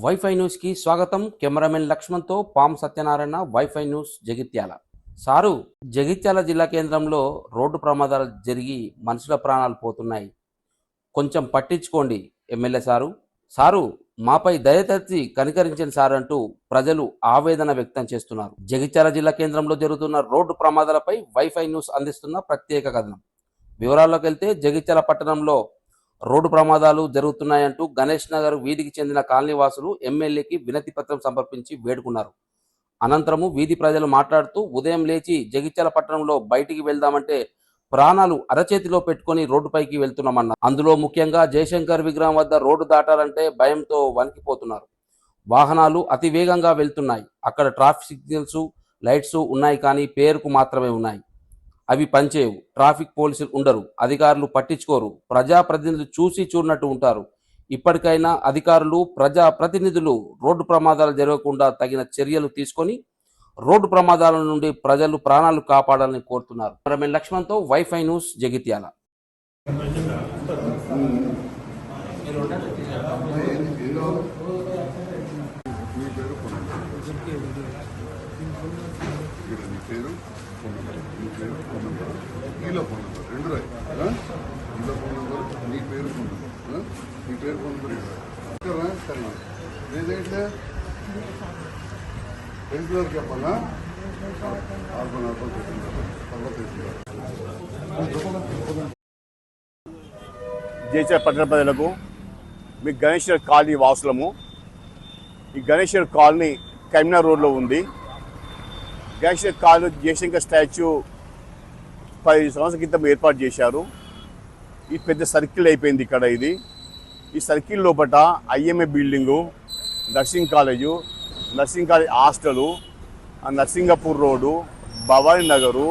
Wifi న్యూస్కి స్వాగతం. Cameraman లక్ష్మణ్తో palm Satyanarayana wifi news Jagtial. Sir Jagtial జిల్లా కేంద్రంలో రోడ్డు ప్రమాదాలు జరిగి మనుషుల ప్రాణాలు పోతున్నాయి. కొంచెం పట్టించుకోండి ఎమ్మెల్యే సారు. సారు మాపై దయతచ్చి కనికరించండి సార్ అంటూ ప్రజలు ఆవేదన వ్యక్తం చేస్తున్నారు. జగిత్యాల జిల్లా కేంద్రంలో జరుగుతున్న రోడ్డు ప్రమాదాలపై వైఫై న్యూస్ అందిస్తున్న ప్రత్యేక కథనం. వివరాల్లోకి వెళ్తే జగిత్యాల పట్టణంలో రోడ్డు ప్రమాదాలు జరుగుతున్నాయంటూ గణేష్ నగర్ వీధికి చెందిన కాలనీవాసులు ఎమ్మెల్యేకి వినతి పత్రం సమర్పించి వేడుకున్నారు. అనంతరము వీధి ప్రజలు మాట్లాడుతూ ఉదయం లేచి జగిత్యాల పట్టణంలో బయటికి వెళ్దామంటే ప్రాణాలు అరచేతిలో పెట్టుకొని రోడ్డుపైకి వెళ్తున్నామన్నారు. అందులో ముఖ్యంగా జయశంకర్ విగ్రహం వద్ద రోడ్డు దాటాలంటే భయంతో వణికిపోతున్నారు. వాహనాలు అతి వేగంగా వెళ్తున్నాయి. అక్కడ ట్రాఫిక్ సిగ్నల్స్ లైట్స్ ఉన్నాయి కానీ పేరుకు మాత్రమే ఉన్నాయి. అవి పనిచేయవు. ట్రాఫిక్ పోలీసులు ఉండరు. అధికారులు పట్టించుకోరు. ప్రజాప్రతినిధులు చూసి చూడనట్టు ఉంటారు. ఇప్పటికైనా అధికారులు ప్రజా ప్రతినిధులు రోడ్డు ప్రమాదాలు జరగకుండా తగిన చర్యలు తీసుకొని రోడ్డు ప్రమాదాల నుండి ప్రజలు ప్రాణాలు కాపాడాలని కోరుతున్నారు. కెమెరామెన్ లక్ష్మణ్తో వైఫై న్యూస్ జగిత్యాల. మీ పేరు ఇక్కడ నీ పేరు ఫోన్ నెంబర్ నీ పేరు ఫోన్ నెంబర్ ఈలో ఫోన్ నెంబర్ రెండు రాయి. ఆ? ఈలో ఫోన్ నెంబర్ నీ పేరు ఫోన్ నెంబర్ ఆ? నీ పేరు ఫోన్ నెంబర్ ఇక్కడ రా. సరే లేదంటే టెన్త్ చెప్పాలా అర్థం అర్థం తీసుకుంటారు తర్వాత తీసుకుంటారు జయచర పట్టణ ప్రజలకు మీ గణేశ్వర కాలనీ వాసులము. ఈ గణేశ్వర కాలనీ కరీంనగర్ రోడ్లో ఉంది. గణేశ్వర కాలనీ జయశంకర్ స్టాచ్యూ పది సంవత్సరాల క్రితం ఏర్పాటు చేశారు. ఈ పెద్ద సర్కిల్ అయిపోయింది ఇక్కడ ఇది. ఈ సర్కిల్ లోపల IMA building nursing college nursing college hostel Narsingapur road Bhavani Nagar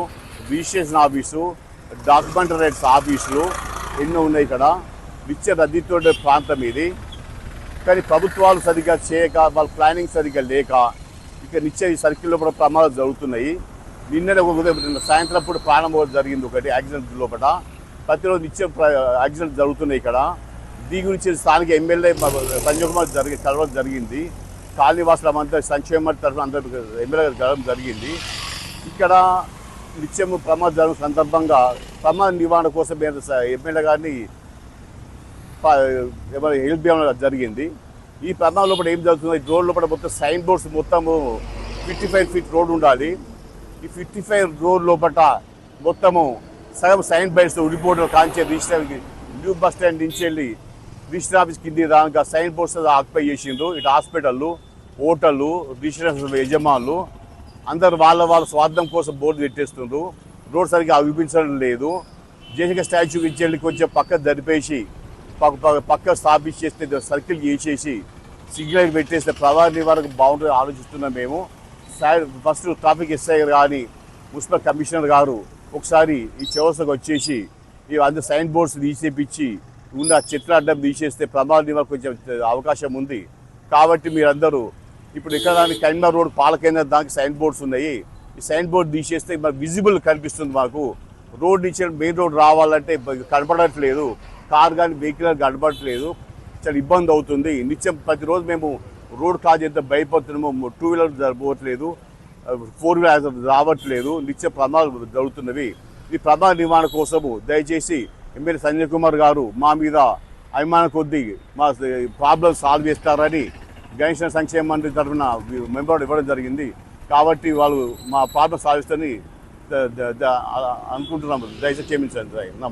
registration office document writers ఆఫీసులు ఎన్నో ఉన్నాయి ఇక్కడ. విచ్చ రద్దీతో ప్రాంతం ఇది. కానీ ప్రభుత్వాలు సరిగ్గా చేయక వాళ్ళ ప్లానింగ్ సరిగ్గా లేక ఇక నిత్య ఈ సర్కిల్లో కూడా ప్రమాదాలు జరుగుతున్నాయి. నిన్ననే ఒక నిన్న సాయంత్రం పూట ప్రాణం జరిగింది ఒకటి యాక్సిడెంట్ లోపల. ప్రతిరోజు నిత్యం ప్ర- యాక్సిడెంట్ జరుగుతున్నాయి ఇక్కడ. దీని గురించి స్థానిక ఎమ్మెల్యే సంజయ్ కుమార్ జరిగి కలవడం జరిగింది. కాలనీవాసులమంతా సంక్షేమ తరఫున అందరూ ఎమ్మెల్యే కలవడం జరిగింది. ఇక్కడ నిత్యం ప్రమాదం జరిగిన సందర్భంగా ప్రమాద నివారణ కోసం ఎమ్మెల్యే గారిని హెల్ప్ చేయడం జరిగింది. ఈ ప్రమాదం లోపల ఏం జరుగుతుంది ఈ రోడ్ లోపల మొత్తం సైన్ బోర్డ్స్ మొత్తము ఫిఫ్టీ ఫైవ్ ఫీట్ రోడ్ ఉండాలి. ఈ ఫిఫ్టీ ఫైవ్ రోడ్ లోపల మొత్తము సగం sign buyers ఉడిపోవడం కాంచే register new bus stand నుంచి వెళ్ళి రిజిస్టర్ ఆఫీస్ కింది దానిక సైన్ బోర్డ్స్ ఆక్యుపై చేసిండ్రు. ఇటు హాస్పిటళ్ళు హోటళ్ళు రిజిస్ట్రేషన్ యజమానులు అందరు వాళ్ళ వాళ్ళ స్వార్థం కోసం బోర్డు పెట్టేస్తుండ్రు. రోడ్ సరిగ్గా అవిపించడం లేదు. జేసీక స్టాచ్యూ ఇచ్చి కొంచెం పక్క జరిపేసి పక్క స్థాపించేస్తే స్థాపించి చేస్తే సర్కిల్ చేసేసి సిగ్నల్ పెట్టేస్తే ప్రధాన నివారణకు బాగుంటుంది ఆలోచిస్తున్నాం మేము. ఫస్ట్ ట్రాఫిక్ ఎస్ఐ గారు కానీ మున్సిపల్ కమిషనర్ గారు ఒకసారి ఈ చివరికి వచ్చేసి ఈ అందరు సైన్ బోర్డ్స్ తీసేపించి ఉన్న చెట్ల అడ్డం తీసేస్తే ప్రమాద నివారణ కొంచెం అవకాశం ఉంది. కాబట్టి మీరందరూ ఇప్పుడు ఇక్కడ కరీంనగర్ రోడ్ పాలకైన దానికి సైన్ బోర్డ్స్ ఉన్నాయి. ఈ సైన్ బోర్డ్ తీసేస్తే మరి విజిబుల్ కనిపిస్తుంది మాకు. రోడ్ నుంచి మెయిన్ రోడ్ రావాలంటే కనపడట్లేదు. కార్ కానీ వెహికల్ గడపట్లేదు చాలా ఇబ్బంది అవుతుంది. నిత్యం ప్రతిరోజు మేము రోడ్ క్రాస్ చేస్తే భయపడుతున్నాము. టూ వీలర్ జరగట్లేదు ఫోర్ వీలర్ రావట్లేదు. నిత్య ప్రమాదాలు జరుగుతున్నవి. ఈ ప్రమాద నివారణ కోసము దయచేసి ఎమ్మెల్యే సంజయ్ కుమార్ గారు మా మీద అభిమానం కొద్దీ మా ప్రాబ్లం సాల్వ్ చేస్తారని గణేష్ సంక్షేమ మంత్రి తరఫున మెంబర్ ఇవ్వడం జరిగింది. కాబట్టి వాళ్ళు మా ప్రాబ్లం సాల్వ్ చేస్తారని అనుకుంటున్నాము. దయచేసి క్షమించండి. నమస్తే